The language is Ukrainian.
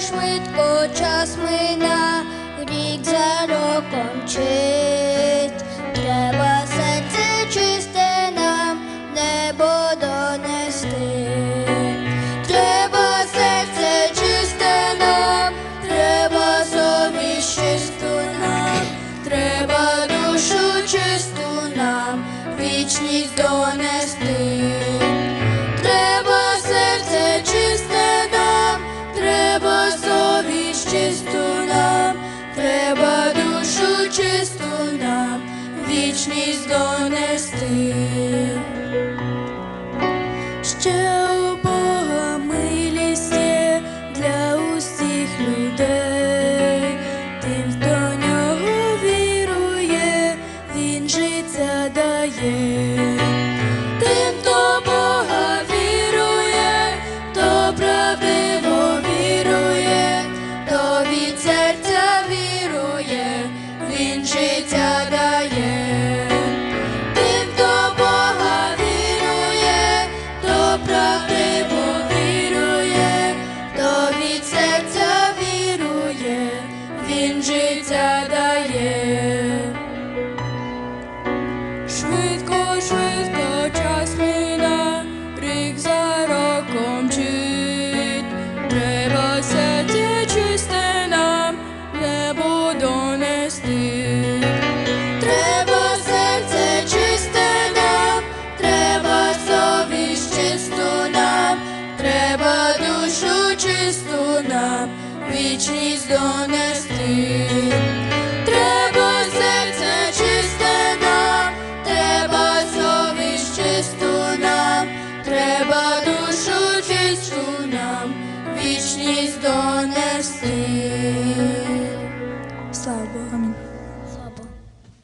швидко час мина, рік за роком чить. Треба серце чисте нам небо донести. Треба серце чисте нам, треба собі чисту нам, треба душу чисту нам, вічність донести. Чисту нам, треба душу чисту нам, вічність донести. Ще у Бога милість є для усіх людей, тим, хто нього вірує, він життя дає. Життя дає. Тим, хто Бога вірує, хто від серця вірує, він життя дає. Швидко, швидко чисту нам, вічність донести. Треба серце чисте треба совість нам, треба душу чисту вічність донести.